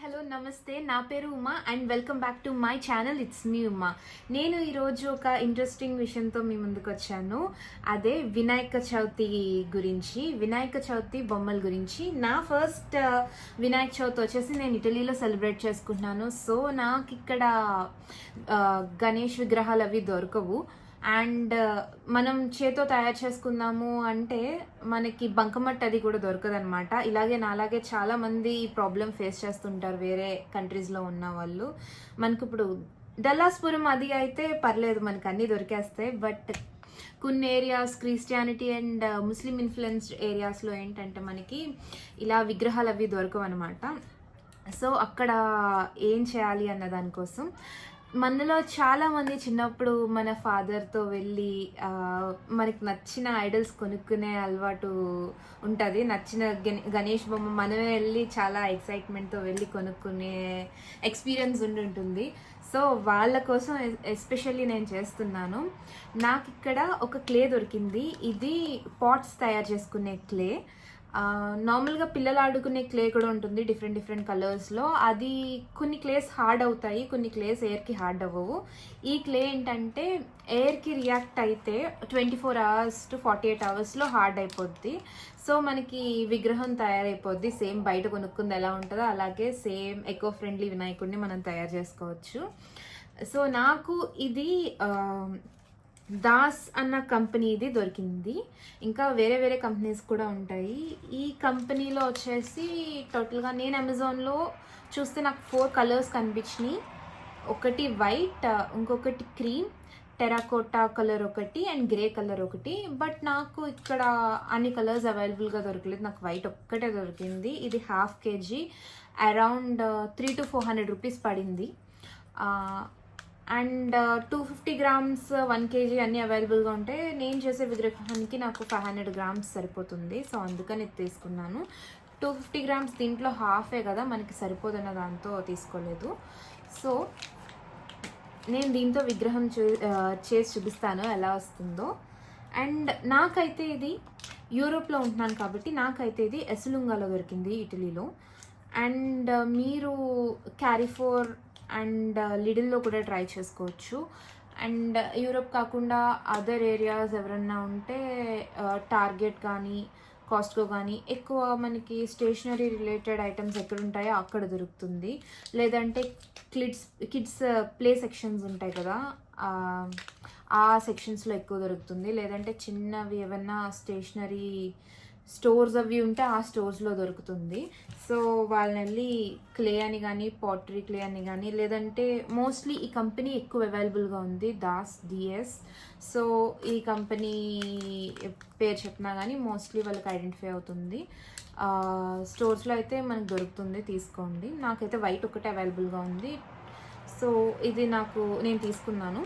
Hello నమస్తే. నా పేరు Uma and welcome back to my channel. It's me Uma. నేను ఈరోజు ఒక ఇంట్రెస్టింగ్ విషయంతో మీ ముందుకు వచ్చాను. అదే వినాయక చవితి గురించి వినాయక చవితి బొమ్మల గురించి. నా ఫస్ట్ uh, వినాయక చవితి వచ్చేసి నేను ఇటలీలో సెలబ్రేట్ చేసుకుంటున్నాను. సో నాకు ఇక్కడ uh, గణేష్ విగ్రహాలు అవి దొరకవు. అండ్ uh, మనం చేతో తయారు చేసుకుందాము అంటే మనకి బంకమట్టి అది కూడా దొరకదనమాట ఇలాగే నాలాగే చాలా మంది ఈ ప్రాబ్లం ఫేస్ చేస్తుంటారు వేరే కంట్రీస్లో ఉన్న వాళ్ళు. మనకి ఇప్పుడు డల్లాస్పురం అది అయితే పర్లేదు మనకు అన్నీ దొరికేస్తాయి. బట్ కొన్ని areas Christianity and uh, Muslim influenced ఏరియాస్లో ఏంటంటే మనకి ఇలా విగ్రహాలు అవి దొరకవు అనమాట సో అక్కడ ఏం చేయాలి అన్న దానికోసం మనలో చాలా మంది చిన్నప్పుడు మన ఫాదర్తో వెళ్ళి మనకి నచ్చిన ఐడల్స్ కొనుక్కునే అలవాటు ఉంటుంది. నచ్చిన గణేష్ బొమ్మ మనమే వెళ్ళి చాలా ఎక్సైట్మెంట్తో వెళ్ళి కొనుక్కునే ఎక్స్పీరియన్స్ ఉండి ఉంటుంది. సో వాళ్ళ కోసం ఎస్పెషల్లీ నేను చేస్తున్నాను. నాకు ఇక్కడ ఒక క్లే దొరికింది. ఇది పాట్స్ తయారు చేసుకునే క్లే. నార్మల్గా పిల్లలు ఆడుకునే క్లే కూడా ఉంటుంది డిఫరెంట్ డిఫరెంట్ కలర్స్లో అది కొన్ని క్లేస్ హార్డ్ అవుతాయి కొన్ని క్లేస్ ఎయిర్కి హార్డ్ అవ్వవు. ఈ క్లే ఏంటంటే ఎయిర్కి రియాక్ట్ అయితే twenty four hours to forty eight అవర్స్లో హార్డ్ అయిపోద్ది. సో మనకి విగ్రహం తయారైపోద్ది. సేమ్ బయట కొనుక్కుంది ఎలా ఉంటుందో అలాగే సేమ్ ఎకో ఫ్రెండ్లీ వినాయకుడిని మనం తయారు చేసుకోవచ్చు. సో నాకు ఇది దాస్ అన్న కంపెనీది దొరికింది. ఇంకా వేరే వేరే కంపెనీస్ కూడా ఉంటాయి. ఈ కంపెనీలో వచ్చేసి టోటల్గా నేను అమెజాన్లో చూస్తే నాకు ఫోర్ కలర్స్ కనిపించినాయి. ఒకటి వైట్ ఇంకొకటి క్రీమ్ టెరాకోటా కలర్ ఒకటి అండ్ గ్రే కలర్ ఒకటి. బట్ నాకు ఇక్కడ అన్ని కలర్స్ అవైలబుల్గా దొరకలేదు. నాకు వైట్ ఒక్కటే దొరికింది. ఇది half KG around three to four hundred rupees పడింది. And two fifty grams one KG అన్నీ అవైలబుల్గా ఉంటే నేను చేసే విగ్రహానికి నాకు ఫైవ్ హండ్రెడ్ గ్రామ్స్ సరిపోతుంది. సో అందుకని ఇది తీసుకున్నాను. టూ ఫిఫ్టీ గ్రామ్స్ దీంట్లో హాఫే కదా మనకి సరిపోదన్న దాంతో తీసుకోలేదు. సో నేను దీంతో విగ్రహం చూ uh, చేసి చూపిస్తాను ఎలా వస్తుందో. అండ్ నాకైతే ఇది యూరోప్లో ఉంటున్నాను కాబట్టి నాకైతే ఇది ఎసులుంగాలో దొరికింది ఇటలీలో. అండ్ మీరు క్యారిఫోర్ అండ్ uh, లిడిల్లో కూడా ట్రై చేసుకోవచ్చు. అండ్ యూరోప్ కాకుండా అదర్ ఏరియాస్ ఎవరన్నా ఉంటే టార్గెట్ కానీ కాస్ట్కో కానీ ఎక్కువ మనకి స్టేషనరీ రిలేటెడ్ ఐటమ్స్ ఎక్కడ ఉంటాయో అక్కడ దొరుకుతుంది. లేదంటే కిడ్స్ కిడ్స్ ప్లే సెక్షన్స్ ఉంటాయి కదా ఆ, ఆ సెక్షన్స్లో ఎక్కువ దొరుకుతుంది. లేదంటే చిన్నవి ఏమన్నా స్టేషనరీ స్టోర్స్ అవి ఉంటే ఆ స్టోర్స్లో దొరుకుతుంది. సో వాళ్ళని వెళ్ళి క్లే అని కానీ పాటరీ క్లే అని కానీ లేదంటే మోస్ట్లీ ఈ కంపెనీ ఎక్కువ అవైలబుల్గా ఉంది దాస్ డిఎస్ సో ఈ కంపెనీ పేరు చెప్పినా కానీ మోస్ట్లీ వాళ్ళకి ఐడెంటిఫై అవుతుంది. స్టోర్స్లో అయితే మనకు దొరుకుతుంది తీసుకోండి. నాకైతే వైట్ ఒకటే అవైలబుల్గా ఉంది. సో ఇది నాకు నేను తీసుకున్నాను.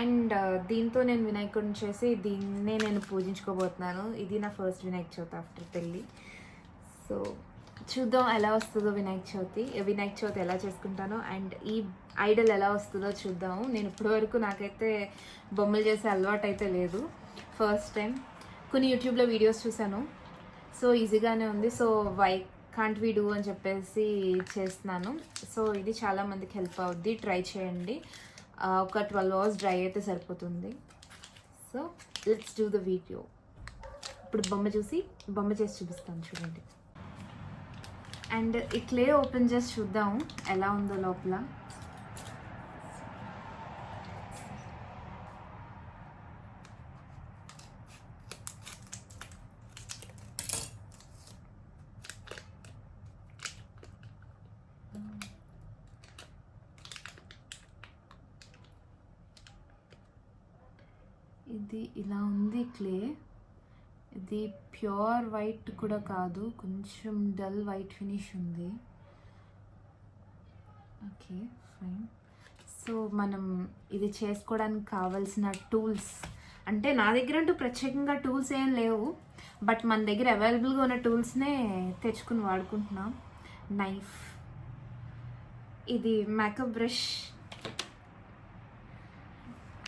అండ్ దీంతో నేను వినాయకుడిని చేసి దీన్నే నేను పూజించుకోబోతున్నాను. ఇది నా ఫస్ట్ వినాయక చవితి ఆఫ్టర్ పెళ్ళి. సో చూద్దాం ఎలా వస్తుందో వినాయక చవితి. వినాయక చవితి ఎలా చేసుకుంటానో అండ్ ఈ ఐడల్ ఎలా వస్తుందో చూద్దాము నేను ఇప్పటివరకు నాకైతే బొమ్మలు చేసే అలవాటు అయితే లేదు. ఫస్ట్ టైం కొన్ని యూట్యూబ్లో వీడియోస్ చూశాను. సో ఈజీగానే ఉంది. So why can't we do అని చెప్పేసి చేస్తున్నాను. సో ఇది చాలామందికి హెల్ప్ అవుద్ది. ట్రై చేయండి. ఒక ట్వెల్వ్ అవర్స్ డ్రై అయితే సరిపోతుంది. So let's do the video ఇప్పుడు బొమ్మ చూసి బొమ్మ చేసి చూపిస్తాను చూడండి. అండ్ ఈ క్లే ఓపెన్ చేసి చూద్దాము ఎలా ఉందో లోపల. ఇది ఇలా ఉంది క్లే. ఇది ప్యూర్ వైట్ కూడా కాదు. కొంచెం డల్ వైట్ ఫినిష్ ఉంది. Okay fine. సో మనం ఇది చేసుకోవడానికి కావాల్సిన టూల్స్ అంటే నా దగ్గర అంటూ ప్రత్యేకంగా టూల్స్ ఏం లేవు. బట్ మన దగ్గర అవైలబుల్గా ఉన్న టూల్స్నే తెచ్చుకుని వాడుకుంటున్నాం. నైఫ్. ఇది మేకప్ బ్రష్.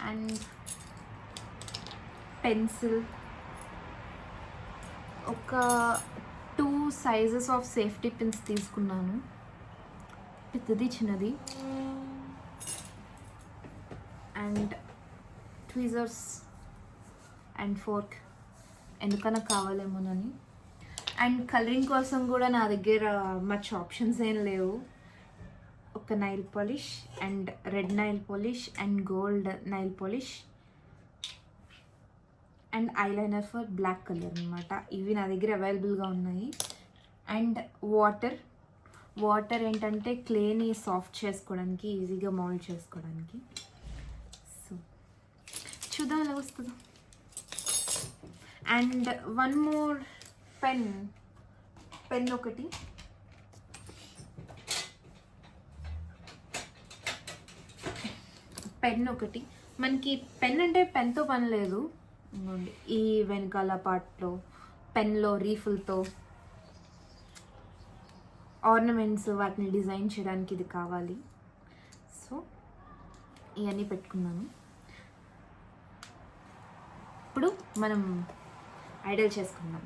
And pencil. ఒక two sizes of safety pins తీసుకున్నాను. పెద్దది చిన్నది. And tweezers and fork. ఎందుకన్నా కావాలేమోనని. అండ్ కలరింగ్ కోసం కూడా నా దగ్గర మచ్ ఆప్షన్స్ ఏం లేవు. ఒక nail polish and red nail polish and gold nail polish. And eyeliner for black colour అనమాట ఇవి నా దగ్గర అవైలబుల్గా ఉన్నాయి. అండ్ వాటర్ వాటర్ ఏంటంటే క్లేని సాఫ్ట్ చేసుకోవడానికి ఈజీగా మౌల్డ్ చేసుకోవడానికి. సో చూద్దాం ఎలా వస్తుందో. And one more pen pen ఒకటి. పెన్ ఒకటి. మనకి పెన్ అంటే పెన్తో పని లేదు. ఈ వెనకాల పార్ట్లో పెన్లో రీఫుల్తో ఆర్నమెంట్స్ వాటిని డిజైన్ చేయడానికి ఇది కావాలి. సో ఇవన్నీ పెట్టుకున్నాను. ఇప్పుడు మనం ఐడల్ చేసుకుందాం.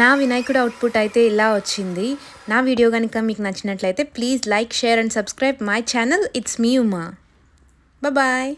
నా వినాయకుడు అవుట్పుట్ అయితే ఇలా వచ్చింది. నా వీడియో కనుక మీకు నచ్చినట్లయితే please like share and subscribe my channel it's me Uma bye